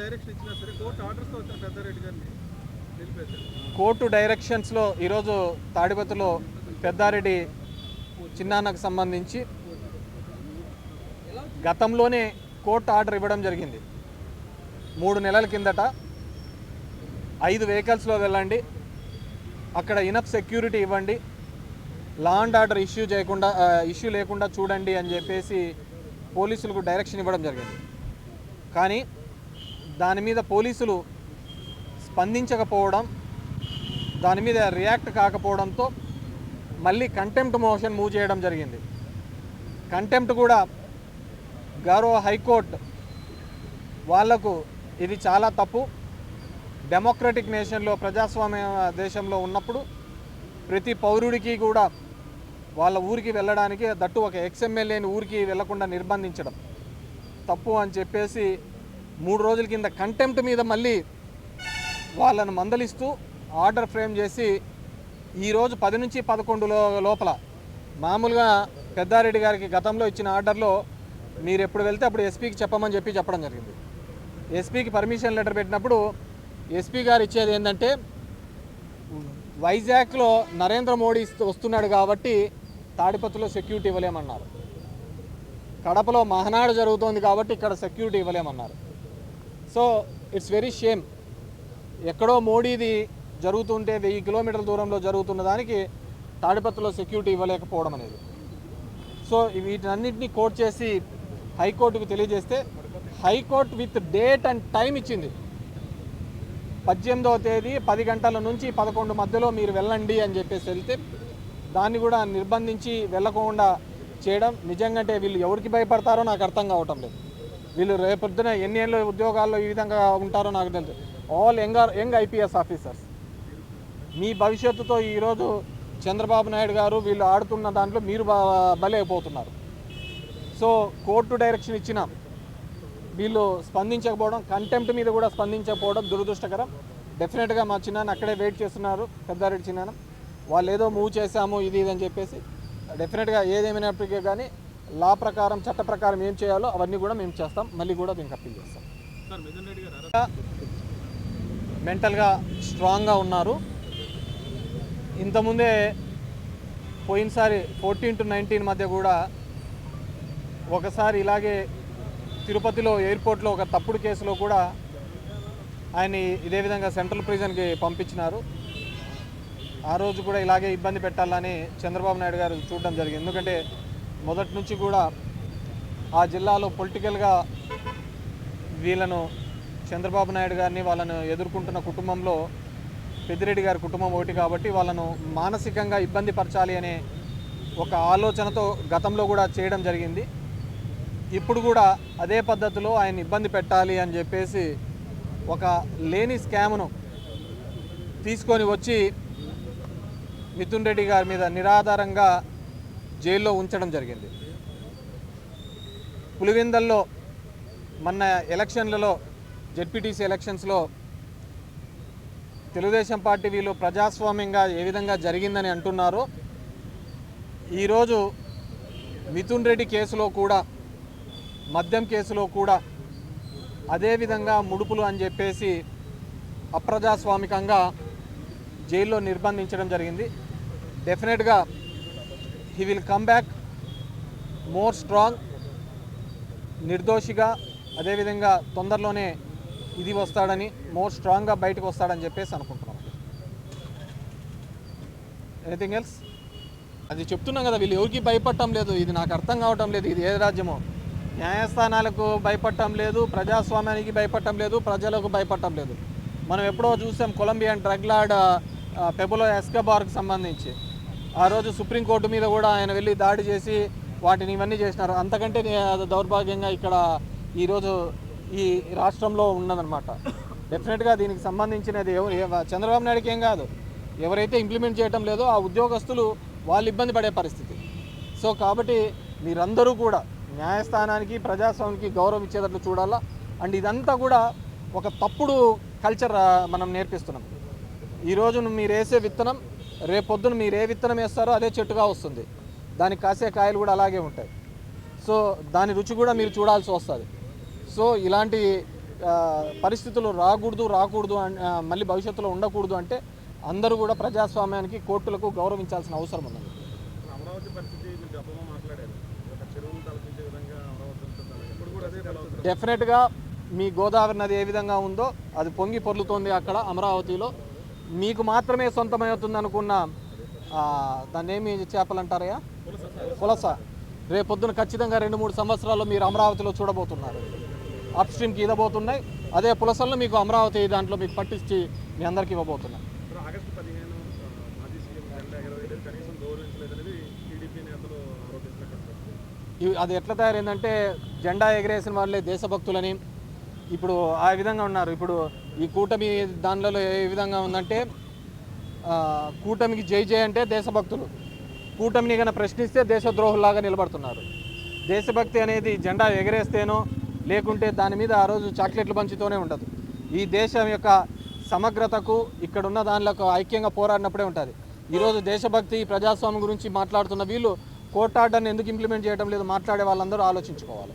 Direction ఇచ్చినా సరే court ఆర్డర్స్తో వచ్చిన పెద్దారెడ్డి గారిని నిలిపేశారు. కోర్టు డైరెక్షన్స్లో ఈరోజు తాడిపత్రిలో పెద్దారెడ్డి చిన్నాన్నకు సంబంధించి గతంలోనే కోర్టు ఆర్డర్ ఇవ్వడం జరిగింది. మూడు నెలల కిందట ఐదు వెహికల్స్లో వెళ్ళండి అక్కడ ఇనఫ్ సెక్యూరిటీ ఇవ్వండి లా అండ్ ఆర్డర్ ఇష్యూ చేయకుండా ఇష్యూ లేకుండా చూడండి అని చెప్పేసి పోలీసులకు డైరెక్షన్ ఇవ్వడం జరిగింది. కానీ దాని మీద పోలీసులు స్పందించకపోవడం దాని మీద రియాక్ట్ కాకపోవడంతో మళ్ళీ కంటెంప్ట్ మోషన్ మూవ్ చేయడం జరిగింది. కంటెంప్ట్ కూడా గౌరవ హైకోర్టు వాళ్ళకు ఇది చాలా తప్పు. డెమోక్రటిక్ నేషన్లో ప్రజాస్వామ్య దేశంలో ఉన్నప్పుడు ప్రతి పౌరుడికి కూడా వాళ్ళ ఊరికి వెళ్ళడానికి దట్టు ఒక ఎక్స్ఎమ్మెల్యేని ఊరికి వెళ్ళకుండా నిర్బంధించడం. తప్పు అని చెప్పేసి మూడు రోజుల కింద కంటెంప్ట్ మీద మళ్ళీ వాళ్ళను మందలిస్తూ ఆర్డర్ ఫ్రేమ్ చేసి ఈరోజు పది నుంచి పదకొండు లోపల మామూలుగా పెద్దారెడ్డి గారికి గతంలో ఇచ్చిన ఆర్డర్లో మీరు ఎప్పుడు వెళ్తే అప్పుడు ఎస్పీకి చెప్పమని చెప్పి చెప్పడం జరిగింది. ఎస్పీకి పర్మిషన్ లెటర్ పెట్టినప్పుడు ఎస్పీ గారు ఇచ్చేది ఏంటంటే వైజాగ్లో నరేంద్ర మోడీ వస్తున్నాడు కాబట్టి తాడిపత్రిలో సెక్యూరిటీ ఇవ్వలేమన్నారు. కడపలో మహనాడు జరుగుతోంది కాబట్టి ఇక్కడ సెక్యూరిటీ ఇవ్వలేమన్నారు. సో ఇట్స్ వెరీ షేమ్ ఎక్కడో మోడీది జరుగుతుంటే వెయ్యి కిలోమీటర్ల దూరంలో జరుగుతున్న దానికి తాడిపత్రలో సెక్యూరిటీ ఇవ్వలేకపోవడం అనేది. సో వీటన్నింటినీ కోర్ట్ చేసి హైకోర్టుకు తెలియజేస్తే high court with date and time ఇచ్చింది. పద్దెనిమిదవ తేదీ పది గంటల నుంచి పదకొండు మధ్యలో మీరు వెళ్ళండి అని చెప్పేసి వెళ్తే దాన్ని కూడా నిర్బంధించి వెళ్ళకుండా చేయడం నిజంగా అంటే వీళ్ళు ఎవరికి భయపడతారో నాకు అర్థం కావటం లేదు. వీళ్ళు రేపొద్దున ఎన్ని ఏళ్ళ ఉద్యోగాల్లో ఈ విధంగా ఉంటారో నాకు తెలుసు. All young young IPS officers. మీ భవిష్యత్తుతో ఈరోజు చంద్రబాబు నాయుడు గారు వీళ్ళు ఆడుతున్న దాంట్లో మీరు బలైపోతున్నారు సో కోర్టు డైరెక్షన్ ఇచ్చిన వీళ్ళు స్పందించకపోవడం కంటెంప్ట్ మీద కూడా స్పందించకపోవడం దురదృష్టకరం. డెఫినెట్గా మా చిన్నాన్న అక్కడే వెయిట్ చేస్తున్నారు పెద్దారెడ్డి చిన్నాన్న. వాళ్ళు ఏదో మూవ్ చేశాము ఇది ఇది అని చెప్పేసి. డెఫినెట్గా ఏదేమైనప్పటికీ కానీ లా ప్రకారం చట్ట ప్రకారం ఏం చేయాలో అవన్నీ కూడా మేము చేస్తాం. మళ్ళీ కూడా దీనికి అప్పీల్ చేస్తాం. మెంటల్గా స్ట్రాంగ్గా ఉన్నారు. ఇంతకుముందే పోయినసారి ఫోర్టీన్ టు నైన్టీన్ మధ్య కూడా ఒకసారి ఇలాగే తిరుపతిలో ఎయిర్పోర్ట్లో ఒక తప్పుడు కేసులో కూడా ఆయన్ని ఇదే విధంగా సెంట్రల్ ప్రిజన్కి పంపించినారు. ఆ రోజు కూడా ఇలాగే ఇబ్బంది పెట్టాలని చంద్రబాబు నాయుడు గారు చూడడం జరిగింది. ఎందుకంటే మొదటి నుంచి కూడా ఆ జిల్లాలో పొలిటికల్గా వీళ్ళను చంద్రబాబు నాయుడు గారిని వాళ్ళను ఎదుర్కొంటున్న కుటుంబంలో పెద్దిరెడ్డి గారి కుటుంబం ఒకటి కాబట్టి వాళ్ళను మానసికంగా ఇబ్బంది పరచాలి అనే ఒక ఆలోచనతో గతంలో కూడా చేయడం జరిగింది. ఇప్పుడు కూడా అదే పద్ధతిలో ఆయన ఇబ్బంది పెట్టాలి అని చెప్పేసి ఒక లేని స్కామ్ను తీసుకొని వచ్చి మిథున్ రెడ్డి గారి మీద నిరాధారంగా జైల్లో ఉంచడం జరిగింది. పులివెందల్లో మొన్న ఎలక్షన్లలో జెడ్పీటీసీ ఎలక్షన్స్లో తెలుగుదేశం పార్టీ వీళ్ళు ప్రజాస్వామ్యంగా ఏ విధంగా జరిగిందని అంటున్నారో ఈరోజు మిథున్ రెడ్డి కేసులో కూడా మద్యం కేసులో కూడా అదేవిధంగా ముడుపులు అని చెప్పేసి అప్రజాస్వామికంగా జైల్లో నిర్బంధించడం జరిగింది. డెఫినెట్గా he will come back more strong నిర్దోషిగా అదేవిధంగా తొందరలోనే ఇది వస్తాడని మోర్ స్ట్రాంగ్గా బయటకు వస్తాడని చెప్పేసి అనుకుంటున్నాం. ఎనీథింగ్ ఎల్స్ అది చెప్తున్నాం కదా వీళ్ళు ఎవరికి భయపడటం లేదు. ఇది నాకు అర్థం కావటం లేదు. ఇది ఏ రాజ్యమో. న్యాయస్థానాలకు భయపడటం లేదు ప్రజాస్వామ్యానికి భయపడటం లేదు ప్రజలకు భయపడటం లేదు. మనం ఎప్పుడో చూసాం కొలంబియన్ డ్రగ్ లార్డ్ పెబులో ఎస్కబార్కి సంబంధించి. ఆ రోజు సుప్రీంకోర్టు మీద కూడా ఆయన వెళ్ళి దాడి చేసి వాటిని ఇవన్నీ చేసినారు. అంతకంటే అది దౌర్భాగ్యంగా ఇక్కడ ఈరోజు ఈ రాష్ట్రంలో ఉన్నదనమాట డెఫినెట్గా దీనికి సంబంధించినది ఎవరు చంద్రబాబు నాయుడుకి ఏం కాదు. ఎవరైతే ఇంప్లిమెంట్ చేయటం లేదో ఆ ఉద్యోగస్తులు వాళ్ళు ఇబ్బంది పడే పరిస్థితి. సో కాబట్టి మీరందరూ కూడా న్యాయస్థానానికి ప్రజాస్వామ్యానికి గౌరవం ఇచ్చేటట్లు చూడాలా? అండ్ ఇదంతా కూడా ఒక తప్పుడు కల్చర్ మనం నేర్పిస్తున్నాం. ఈరోజు మీరు వేసే విత్తనం రేపొద్దున మీరు ఏ విత్తనం వేస్తారో అదే చెట్టుగా వస్తుంది. దానికి కాసే కాయలు కూడా అలాగే ఉంటాయి. సో దాని రుచి కూడా మీరు చూడాల్సి వస్తుంది. సో ఇలాంటి పరిస్థితులు రాకూడదు రాకూడదు మళ్ళీ భవిష్యత్తులో ఉండకూడదు అంటే అందరూ కూడా ప్రజాస్వామ్యానికి కోర్టులకు గౌరవించాల్సిన అవసరం ఉన్నది. డెఫినెట్గా మీ గోదావరి నది ఏ విధంగా ఉందో అది పొంగి పొర్లుతోంది అక్కడ అమరావతిలో. మీకు మాత్రమే సొంతమవుతుంది అనుకున్న దాన్ని ఏమి చేపలు అంటారయ్యా పులస. రేపొద్దున ఖచ్చితంగా రెండు మూడు సంవత్సరాల్లో మీరు అమరావతిలో చూడబోతున్నారు. అప్ స్ట్రీమ్కి ఇవ్వబోతున్నాయి. అదే పులసలను మీకు అమరావతి దాంట్లో మీకు పట్టించి మీ అందరికీ ఇవ్వబోతున్నాయి. అది ఎట్లా తయారైందంటే జెండా ఎగరేసిన వాళ్ళే దేశభక్తులని. ఇప్పుడు ఆ విధంగా ఉన్నారు. ఇప్పుడు ఈ కూటమి దానిలో ఏ విధంగా ఉందంటే కూటమికి జై జై అంటే దేశభక్తులు. కూటమిని కనుక ప్రశ్నిస్తే దేశద్రోహుల్లాగా నిలబడుతున్నారు. దేశభక్తి అనేది జెండా ఎగరేస్తేనో లేకుంటే దాని మీద ఆ రోజు చాక్లెట్లు పంచుతూనే ఉండదు. ఈ దేశం యొక్క సమగ్రతకు ఇక్కడున్న దానిలో ఐక్యంగా పోరాడినప్పుడే ఉంటుంది. ఈరోజు దేశభక్తి ప్రజాస్వామ్యం గురించి మాట్లాడుతున్న వీళ్ళు కోర్టు ఎందుకు ఇంప్లిమెంట్ చేయడం లేదు మాట్లాడే వాళ్ళందరూ ఆలోచించుకోవాలి.